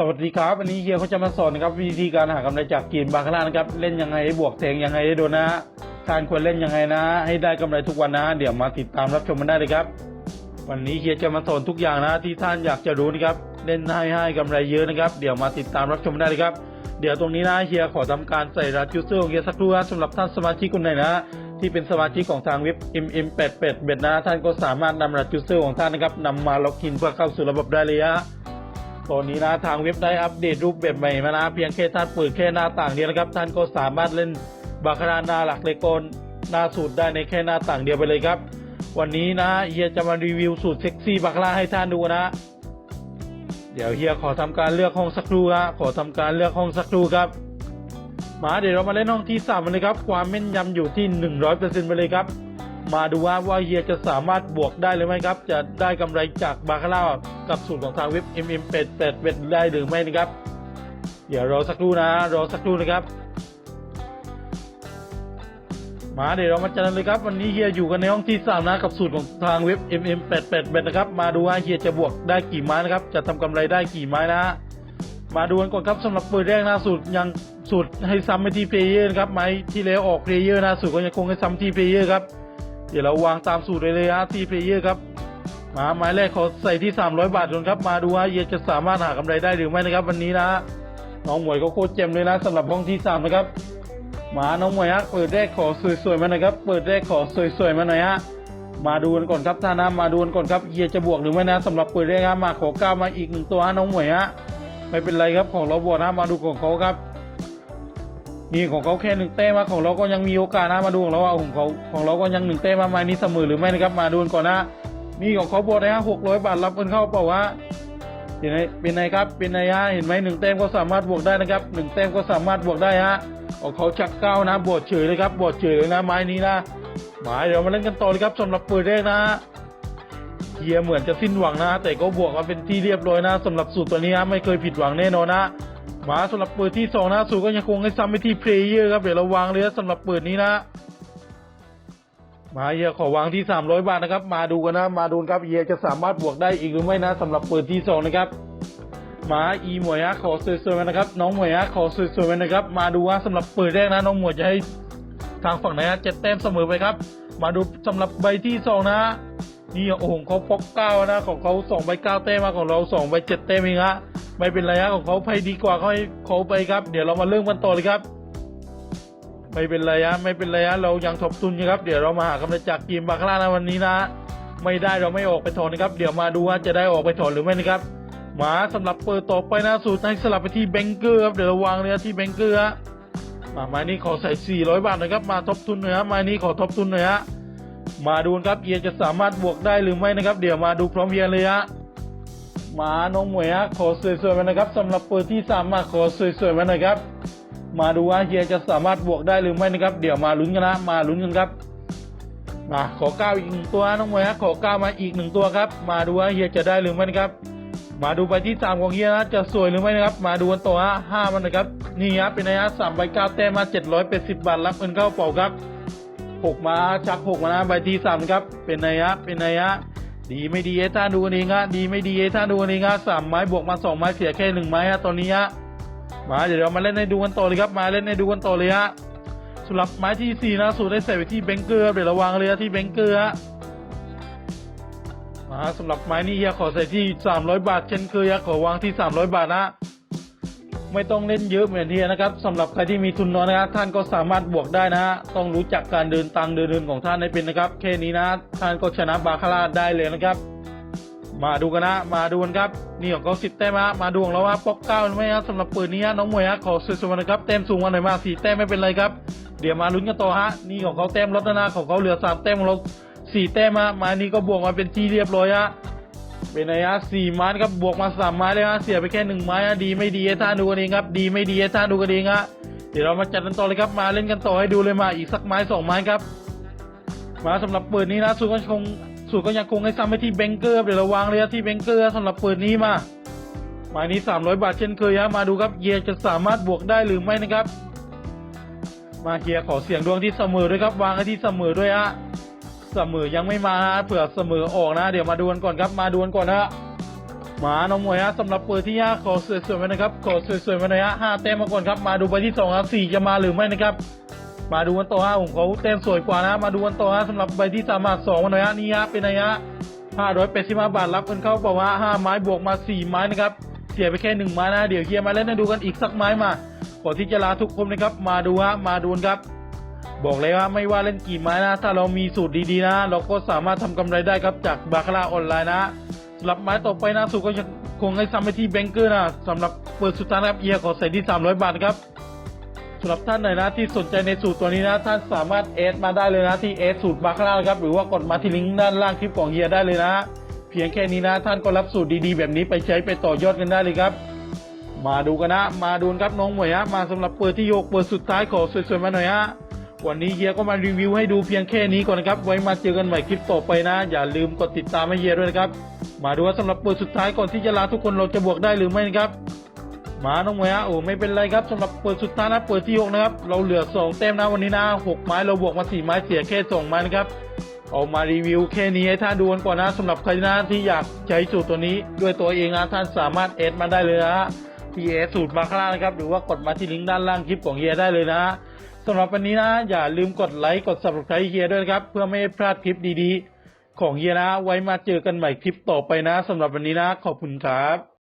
สวัสดีครับวันนี้เฮียเขาจะมาสอนนะครับวิธีการหากำไรจากเกมบาคาร่านะครับเล่นยังไงให้บวกแทงยังไงให้โดนนะการควรเล่นยังไงนะ ให้ได้กำไรทุกวันนะ เดี๋ยวมาติดตามรับชมกันได้เลยครับ วันนี้เฮียจะมาสอนทุกอย่างนะที่ท่านอยากจะรู้นะครับเล่นให้ให้กำไรเยอะนะครับ เดี๋ยวมาติดตามรับชมกันได้เลยครับ เดี๋ยวตรงนี้นะเฮียขอทำการใส่รหัสยูเซอร์ของเฮียสักครู่นะสำหรับท่านสมาชิกคนไหนนะที่เป็นสมาชิกของทางเว็บ MM88 เบ็ดนะท่านก็สามารถนำรหัสยูเซอร์ของท่านนะครับนำมาล็อกอินเพื่อเข้าสู่ระบบได้เลยฮะ ตอนนี้นะทางเว็บได้อัปเดตรูปแบบใหม่มานะ เพียงแค่ท่านเปิดแค่หน้าต่างเดียวนะครับ ท่านก็สามารถเล่นบาคาราหน้าหลักเลโกนหน้าสูตรได้ในแค่หน้าต่างเดียวไปเลยครับ วันนี้นะเฮียจะมารีวิวสูตรเซ็กซี่บาคาราให้ท่านดูนะ เดี๋ยวเฮียขอทำการเลือกห้องสักครู่ฮะขอทำการเลือกห้องสักครู่ครับ มาเดี๋ยวเรามาเล่นห้องที่สามเลยครับ ความแม่นยำอยู่ที่หนึ่งร้อยเปอร์เซ็นต์ไปเลยครับ มาดูว่าว่าเฮียจะสามารถบวกได้หรือไม่ครับ จะได้กำไรจากบาคาร่า กับสูตรของทางเว็บ MM88 เว็บได้หรือไม่นะครับ เดี๋ยวรอสักครู่นะ รอสักครู่นะครับ มาเดี๋ยวเรามาจัดกันเลยครับ วันนี้เฮียอยู่กันในห้องที่สามนะกับสูตรของทางเว็บ MM88 เว็บนะครับ มาดูว่าเฮียจะบวกได้กี่ไม้นะครับ จะทำกำไรได้กี่ไม้นะ มาดูกันก่อนครับสำหรับเปืนแรกนะสูตรยังสูตรให้ซ้ำไปที่เพลเยอร์นะครับไม้ที่แล้วออกเพลเยอร์นะสูตรก็ยังคงให้ซ้ำที่เพลเยอร์ครับเดี๋ยวเราวางตามสูตรเลยเลยฮะที่เพลเยอร์ครับ มาไม้แรกขอใส่ที่ 300 บาทก่อนครับมาดูว่าเฮียจะสามารถหากำไรได้หรือไม่นะครับ วันนี้นะน้องหมวยก็โคตรเจ็มเลยนะสำหรับห้องที่สามนะครับมาน้องหมวยฮะเปิดแรกขอสวยๆมาหน่อยครับ เปิดแรกขอสวยๆมาหน่อยฮะมาดูกันก่อนครับท่านนะมาดูกันก่อนครับเฮียจะบวกหรือไม่นะสำหรับเปิดแรกฮะมาขอก้ามาอีกหนึ่งตัวฮะน้องหมวยฮะไม่เป็นไรครับของเราบวกนะมาดูของเขาครับนี่ของเขาแค่หนึ่งแต้มาของเราก็ยังมีโอกาสนะมาดูของเราว่าของเขาของเราก็ยังหนึ่งแต้มมาไม้นี้เสมอหรือไม่นะครับมาดูกันก่อนนะ นี่ของเขาบวกนะฮะหกร้อยบาทรับเงินเข้าเปล่าวะเห็นไหมเป็นไงครับ เป็นไงฮะ เห็นไหมหนึ่งแต้มก็สามารถบวกได้นะครับหนึ่งแต้มก็สามารถบวกได้ฮะของเขาชักเก้านะ บวกเฉยเลยครับ บวกเฉยเลยนะไม้นี้นะหมายเดี๋ยวมาเล่นกันต่อเลยครับสำหรับเปิดแรกนะเฮียเหมือนจะสิ้นหวังนะ แต่ก็บวกมาเป็นที่เรียบร้อยนะสำหรับสูตรตัวนี้นะไม่เคยผิดหวังแน่นอนนะมาสำหรับเปิดที่สองนะสูตรก็ยังคงให้ซ้ำไปที่เพลเยอร์ครับเดี๋ยวราวางเลยนะสำหรับเปิดนี้นะ มาเฮียขอวางที่สามร้อยบาทนะครับ มาดูกันนะ มาดูครับเฮียจะสามารถบวกได้อีกหรือไม่นะสำหรับเปิดที่สองนะครับ มาอีหมวยฮะขอสวยๆนะครับ น้องหมวยฮะขอสวยๆมานะครับ มาดูว่าสำหรับเปิดแรกนะน้องหมวยจะให้ทางฝั่งไหนฮะเจ็ดแต้มเสมอไปครับ มาดูสำหรับใบที่สองนะนี่โอ้โหของเขาปอกเก้านะของเขาสองใบเก้าเต้มมาของเราสองใบเจ็ดเต้มเองฮะไม่เป็นไรฮะของเขาไปดีกว่าเขาให้เขาไปครับ เดี๋ยวเรามาเริ่มกันต่อเลยครับ ไม่เป็นไรฮะไม่เป็นไรฮะเรายังทบทุนอยู่ครับ เดี๋ยวเรามาหากำลังจากทีมบาคาร่านวันนี้นะ ไม่ได้เราไม่ออกไปถอนนะครับ เดี๋ยวมาดูว่าจะได้ออกไปถอนหรือไม่นะครับ มาสำหรับเปิดต่อไปนะสูตรให้สลับไปที่แบงเกอร์ครับเดี๋ยวเราวางเลยที่แบงเกอร์ฮะมาไม้นี้ขอใส่ 400 บาทนะครับ มาทบทุนหน่อยฮะไม้นี้ขอทบทุนหน่อยฮะมาดูครับเฮียจะสามารถบวกได้หรือไม่นะครับ เดี๋ยวมาดูพร้อมเฮียเลยฮะมาน้องหมวยฮะขอสวยๆมานะครับสำหรับเปิดที่สามมาขอสวยๆมาหน่อยครับ มาดูว่าเฮียจะสามารถบวกได้หรือไม่นะครับ เดี๋ยวมาลุ้นกันนะ มาลุ้นกันครับ มาขอก้าวอีกหนึ่งตัวน้องมวยฮะขอก้าวมาอีกหนึ่งตัวครับ มาดูว่าเฮียจะได้หรือไม่นะครับ มาดูไปที่สามของเฮียนะจะสวยหรือไม่นะครับ มาดูกันต่อฮะห้ามันนะครับ นี่ฮะเป็นไงฮะสามใบเก้าแต้มมาเจ็ดร้อยแปดสิบบาทรับเงินเข้าเป่าครับหกมาชักหกมานะใบที่สามครับ เป็นไงฮะเป็นไงฮะดีไม่ดีเอท่านดูกันเองฮะดีไม่ดีเอท่านดูกันเองฮะสามไม้บวกมาสองไม้เสียแค่หนึ่งไม้ฮะตอนนี้ฮะ มาเดี๋ยวเรามาเล่นให้ดูกันต่อเลยครับมาเล่นให้ดูกันต่อเลยฮะสำหรับไม้ที่สี่นะสูตรได้ใส่ไปที่แบงเกอร์เดี๋ยวระวังเลยฮะที่แบงเกอร์มาสำหรับไม้นี้เฮียขอใส่ที่สามร้อยบาทเช่นเคยฮะขอวางที่สามร้อยบาทนะไม่ต้องเล่นเยอะเหมือนเทียนะครับสำหรับใครที่มีทุนน้อยนะครับท่านก็สามารถบวกได้นะฮะต้องรู้จักการเดินตังเดินเดินของท่านให้เป็นนะครับ แค่นี้นะ ท่านก็ชนะบาคาร่าได้เลยนะครับ มาดูกันนะ มาดูกันครับนี่ของเขาสิบแต้มฮะมาดูของเราว่าป๊อกเก้าไหมฮะสำหรับปืนนี้ฮะน้องมวยฮะขอสวยๆนะครับแต้มสูงมาหน่อยมาสี่แต้มไม่เป็นไรครับ เดี๋ยวมาลุ้นกันต่อฮะนี่ของเขาแต้มลดนะของเขาเหลือสามแต้มของเราสี่แต้มฮะมานี้ก็บวกมาเป็นที่เรียบร้อยฮะเป็นไงฮะสี่ไม้ครับบวกมาสามไม้เลยฮะเสียไปแค่หนึ่งไม้ฮะดีไม่ดีท่านดูกันเองครับดีไม่ดีท่านดูกันเองฮะเดี๋ยวเรามาจัดกันต่อเลยครับมาเล่นกันต่อให้ดูเลยมาอีกสักไม้สองไม้ครับมาสำหรับปิดนี้นะสูตรก็คง สูตรก็ยังคงให้ซ้ำไปที่แบงเกอร์เดี๋ยวเราวางเลยฮะที่แบงเกอร์สำหรับเปิดนี้มาไม้นี้สามร้อยบาทเช่นเคยฮะมาดูครับเยียจะสามารถบวกได้หรือไม่นะครับ มาเฮียขอเสียงดวงที่เสมอด้วยครับ วางให้ที่เสมอด้วยฮะเสมอยังไม่มาฮะเผื่อเสมอออกนะ เดี๋ยวมาดูกันก่อนครับมาดูกันก่อนนะมาน้องมวยฮะสำหรับเปิดที่ห้าขอสวยๆไว้นะครับขอสวยๆไว้หน่อยฮะห้าแต้มมาก่อนครับมาดูใบที่สองครับสี่จะมาหรือไม่นะครับ มาดูกันต่อฮะผมเขาแต้มสวยกว่านะ มาดูกันต่อฮะสำหรับใบที่สามมาสองมาหน่อยะนี่ฮะเป็นไงฮะห้าร้อยแปดสิบห้าบาทรับเงินเข้าเปล่าห้าไม้บวกมาสี่ไม้นะครับเสียไปแค่หนึ่งไม้นะเดี๋ยวเฮียมาเล่นให้ดูกันอีกสักไม้มาก่อนที่จะลาทุกคนนะครับ มาดูฮะมาดูนครับ บอกเลยว่าไม่ว่าเล่นกี่ไม้นะ ถ้าเรามีสูตรดีๆนะ เราก็สามารถทำกำไรได้ครับจากบาคาร่าออนไลน์นะสำหรับไม้ต่อไปนะสูตรก็ยังคงให้ซ้ำไปที่แบงเกอร์นะสำหรับเปิดสุดท้ายครับเอียขอใส่ที่300 บาทครับ สำหรับท่านไหนนะที่สนใจในสูตรตัวนี้นะ ท่านสามารถเอสมาได้เลยนะที่เอสสูตรบาคาร่านะครับหรือว่ากดมาที่ลิงก์ด้านล่างคลิปของเฮียได้เลยนะ เพียงแค่นี้นะ ท่านก็รับสูตรดีๆ แบบนี้ไปใช้ไปต่อยอดกันได้เลยครับ มาดูกันนะ มาดูครับน้องหมวยฮะมาสำหรับเปิดที่โยกเปิดสุดท้ายขอสวยๆมาหน่อยฮะวันนี้เฮียก็มารีวิวให้ดูเพียงแค่นี้ก่อนนะครับ ไว้มาเจอกันใหม่คลิปต่อไปนะ อย่าลืมกดติดตามให้เฮียด้วยนะครับ มาดูว่าสำหรับเปิดสุดท้ายก่อนที่จะลาทุกคนเราจะบวกได้หรือไม่นะครับ มาน้องมวยฮะโอ้ไม่เป็นไรครับสำหรับเปิดสุดท้ายนะเปิดที่โยกนะครับเราเหลือสองแต้มนะวันนี้นะหกไม้เราบวกมาสี่ไม้เสียแค่สองไม้นะครับเอามารีวิวแค่นี้ให้ท่านดูกันก่อนนะสำหรับใครนะที่อยากใช้สูตรตัวนี้ด้วยตัวเองนะท่านสามารถเอดมาได้เลยนะที่เอสูตรมาข้างล่างนะครับ หรือว่ากดมาที่ลิงก์ด้านล่างคลิปของเฮียได้เลยนะสำหรับวันนี้นะ อย่าลืมกดไลค์กด subscribe เฮียด้วยนะครับ เพื่อไม่พลาดคลิปดีๆ ของเฮียนะ ไว้มาเจอกันใหม่คลิปต่อไปนะสำหรับวันนี้นะ ขอบคุณครับ